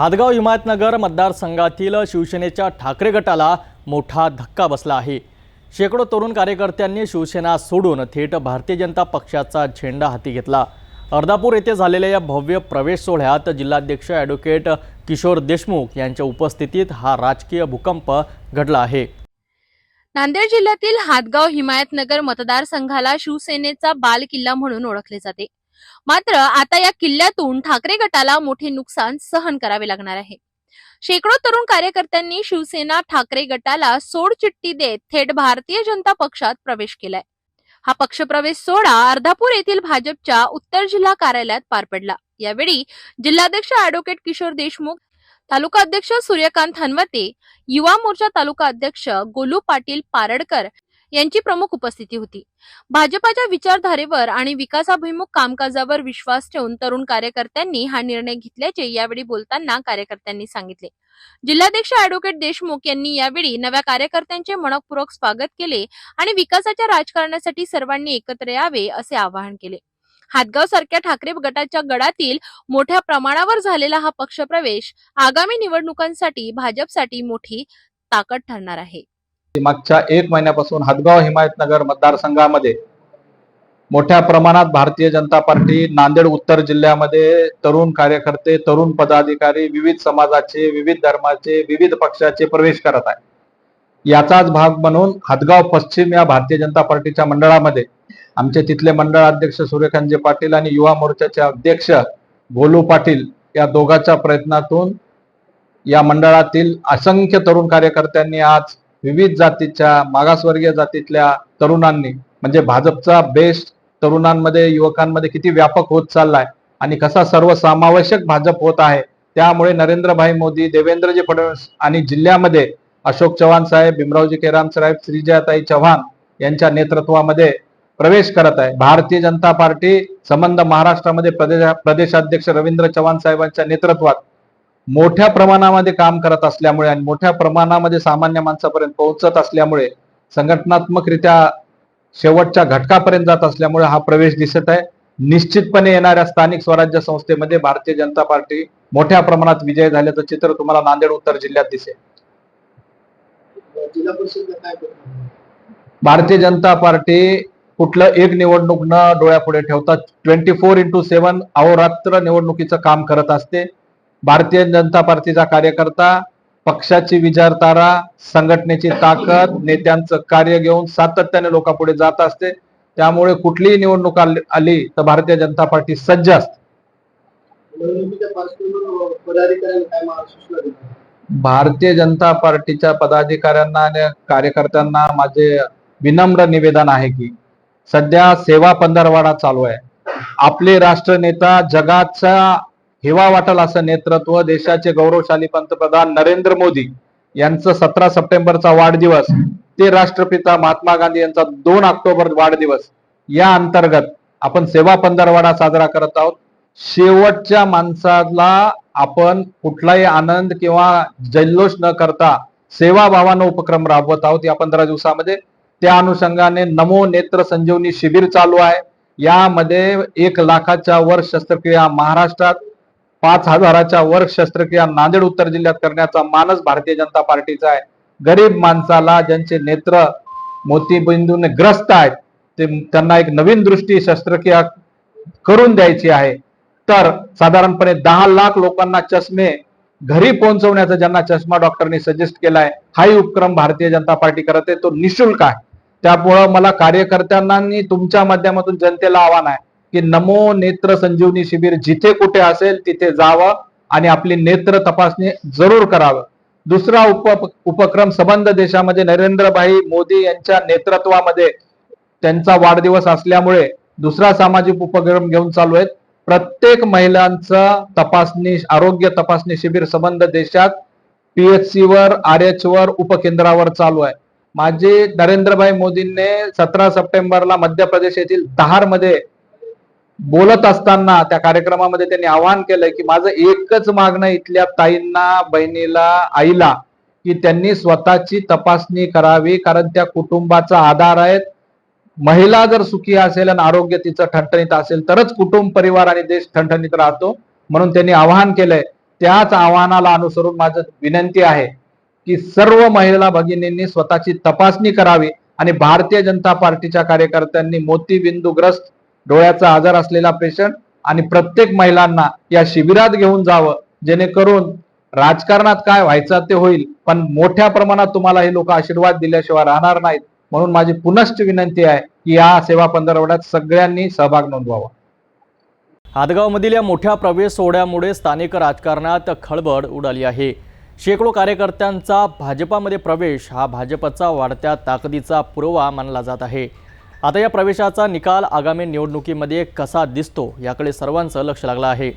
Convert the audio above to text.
हादगाव हिमायतनगर मतदारसंघातील शिवसेनेच्या ठाकरे गटाला मोठा धक्का बसला आहे. शेकडो तरुण कार्यकर्त्यांनी शिवसेना सोडून थेट भारतीय जनता पक्षाचा झेंडा हाती घेतला. अर्धापूर येथे झालेल्या या भव्य प्रवेश सोहळ्यात जिल्हाध्यक्ष ॲडव्होकेट किशोर देशमुख यांच्या उपस्थितीत हा राजकीय भूकंप घडला आहे. नांदेड जिल्ह्यातील हातगाव हिमायतनगर मतदारसंघाला शिवसेनेचा बाल किल्ला म्हणून ओळखले जाते. मात्र आता या किल्ल्यातून ठाकरे गटाला मोठे नुकसान सहन करावे लागणार आहे. शेकडो तरुण कार्यकर्त्यांनी शिवसेना ठाकरे गटाला सोडचिठ्ठी देत थेट भारतीय जनता पक्षात प्रवेश केलाय. हा पक्षप्रवेश सोहळा अर्धापूर येथील भाजपच्या उत्तर जिल्हा कार्यालयात पार पडला. यावेळी जिल्हाध्यक्ष अॅडव्होकेट किशोर देशमुख तालुका अध्यक्ष सूर्यकांत हनवते युवा मोर्चा तालुका अध्यक्ष गोलू पाटील पारडकर यांची प्रमुख उपस्थिती होती. भाजपाच्या विचारधारेवर आणि विकासाभिमुख कामकाजावर विश्वास ठेवून तरुण कार्यकर्त्यांनी हा निर्णय घेतल्याचे यावेळी बोलताना कार्यकर्त्यांनी सांगितले. जिल्हाध्यक्ष अॅडव्होकेट देशमुख यांनी यावेळी नव्या कार्यकर्त्यांचे मनपूर्वक स्वागत केले आणि विकासाच्या राजकारणासाठी सर्वांनी एकत्र यावे असे आवाहन केले. हातगाव सारख्या ठाकरे गटाच्या गडातील मोठ्या प्रमाणावर झालेला हा पक्षप्रवेश आगामी निवडणुकांसाठी भाजपसाठी मोठी ताकद ठरणार आहे. मागच्या एक महिन्यापासून हदगाव हिमायतनगर मतदारसंघामध्ये मोठ्या प्रमाणात भारतीय जनता पार्टी नांदेड उत्तर जिल्ह्यामध्ये तरुण कार्यकर्ते तरुण पदाधिकारी विविध समाजाचे विविध धर्माचे विविध पक्षाचे प्रवेश करत आहे याचाच भाग म्हणून हदगाव पश्चिम या भारतीय जनता पार्टीच्या मंडळामध्ये आमचे तिथले मंडळ अध्यक्ष सूर्यकांतजी पाटील आणि युवा मोर्चाचे अध्यक्ष गोलू पाटील या दोघांच्या प्रयत्नातून या मंडळातील असंख्य तरुण कार्यकर्त्यांनी आज विविध जातीच्या मागासवर्गीय जातीतल्या तरुणांनी म्हणजे भाजपचा बेस्ट तरुणांमध्ये युवकांमध्ये किती व्यापक होत चाललाय आणि कसा सर्वसमावेशक भाजप होत आहे त्यामुळे नरेंद्रभाई मोदी देवेंद्रजी फडणवीस आणि जिल्ह्यामध्ये अशोक चव्हाण साहेब भीमरावजी केराम साहेब श्रीजयाताई चव्हाण यांच्या नेतृत्वामध्ये प्रवेश करत आहे. भारतीय जनता पार्टी संबंध महाराष्ट्रामध्ये प्रदेश प्रदेशाध्यक्ष रवींद्र चव्हाण साहेबांच्या नेतृत्वात मोठ्या प्रमाणामध्ये काम करत असल्यामुळे आणि मोठ्या प्रमाणामध्ये सामान्य माणसापर्यंत पोहोचत असल्यामुळे संघटनात्मकरित्या शेवटच्या घटकापर्यंत जात असल्यामुळे हा प्रवेश दिसत आहे. निश्चितपणे येणाऱ्या स्थानिक स्वराज्य संस्थेमध्ये भारतीय जनता पार्टी मोठ्या प्रमाणात विजय झाल्याचं चित्र तुम्हाला नांदेड उत्तर जिल्ह्यात दिसेल? भारतीय जनता पार्टी कुठलं एक निवडणूक न डोळ्यापुढे ठेवता ट्वेंटी फोर इंटू सेव्हन अहोरात्र निवडणुकीचं काम करत असते. भारतीय जनता पार्टीचा कार्यकर्ता पक्षाची विचारधारा संघटनेची ताकद नेत्यांचं कार्य घेऊन सातत्याने लोकांपुढे जात असते. त्यामुळे कुठलीही निवडणूक आली- तर भारतीय जनता पार्टी सज्ज असते. भारतीय जनता पार्टीच्या पदाधिकाऱ्यांना आणि कार्यकर्त्यांना माझे विनम्र निवेदन आहे की सध्या सेवा पंधरवाडा चालू आहे. आपले राष्ट्रनेता जगाच्या हेवा वाटल असं नेतृत्व देशाचे गौरवशाली पंतप्रधान नरेंद्र मोदी यांचं सतरा सप्टेंबरचा वाढदिवस ते राष्ट्रपिता महात्मा गांधी यांचा दोन ऑक्टोबर वाढदिवस या अंतर्गत आपण सेवा पंधरवाडा साजरा करत आहोत. शेवटच्या माणसाला आपण कुठलाही आनंद किंवा जल्लोष न करता सेवाभावानं उपक्रम राबवत आहोत या पंधरा दिवसामध्ये. त्या अनुषंगाने नमो नेत्र संजीवनी शिबिर चालू आहे. यामध्ये एक लाखाच्या वर शस्त्रक्रिया महाराष्ट्रात पाच हजाराच्या वर शस्त्रक्रिया नांदेड उत्तर जिल्ह्यात करण्याचा मानस भारतीय जनता पार्टीचा आहे. गरीब माणसाला ज्यांचे नेत्र मोतीबिंदूने ग्रस्त आहेत ते त्यांना एक नवीन दृष्टी शस्त्रक्रिया करून द्यायची आहे. तर साधारणपणे दहा लाख लोकांना चष्मे घरी पोहोचवण्याचा ज्यांना चष्मा डॉक्टरनी सजेस्ट केलाय हाही उपक्रम भारतीय जनता पार्टी करत आहे तो निशुल्क आहे. त्यामुळं मला कार्यकर्त्यांना तुमच्या माध्यमातून जनतेला आव्हान आहे. की नमो नेत्र संजीवनी शिबिर जिथे कुठे असेल तिथे जावं आणि आपली नेत्र तपासणी जरूर करावं. दुसरा उप उपक्रम संबंध देशामध्ये नरेंद्रभाई मोदी यांच्या नेतृत्वामध्ये त्यांचा वाढदिवस असल्यामुळे दुसरा सामाजिक उपक्रम घेऊन चालू आहेत. प्रत्येक महिलांचा तपासणी आरोग्य तपासणी शिबिर संबंध देशात पीएचसी वर आर एच वर उपकेंद्रावर चालू आहे. माझे नरेंद्रभाई मोदींनी सतरा सप्टेंबरला मध्य प्रदेश येथील दहारमध्ये बोलत असताना त्या कार्यक्रमामध्ये त्यांनी आवाहन केलंय की माझं एकच मागणं इथल्या ताईंना बहिणीला आईला की त्यांनी स्वतःची तपासणी करावी कारण त्या कुटुंबाचा आधार आहेत. महिला जर सुखी असेल आणि आरोग्य तिचं ठणठणीत असेल तरच कुटुंब परिवार आणि देश ठणठणीत राहतो. म्हणून त्यांनी आवाहन केलंय. त्याच आव्हानाला अनुसरून माझं विनंती आहे की सर्व महिला भगिनींनी स्वतःची तपासणी करावी आणि भारतीय जनता पार्टीच्या कार्यकर्त्यांनी मोतीबिंदूग्रस्त डोळ्याचा आजार असलेला पेशंट आणि प्रत्येक महिलांना या शिबिरात घेऊन जावं जेणेकरून राजकारणात काय व्हायचं ते होईल. पण मोठ्या प्रमाणात तुम्हाला हे लोक आशीर्वाद दिल्याशिवाय राहणार नाहीत. म्हणून माझी पुनश्च विनंती आहे की या सेवा पंधरवड्यात सगळ्यांनी सहभाग नोंदवावा. हादगावमधील या मोठ्या प्रवेश सोहळ्यामुळे स्थानिक राजकारणात खळबळ उडाली आहे. शेकडो कार्यकर्त्यांचा भाजपामध्ये प्रवेश हा भाजपचा वाढत्या ताकदीचा पुरावा मानला जात आहे. आता या प्रवेशाचा निकाल आगामी निवडणुकीमध्ये कसा दिसतो याकडे सर्वांचं लक्ष लागलं आहे.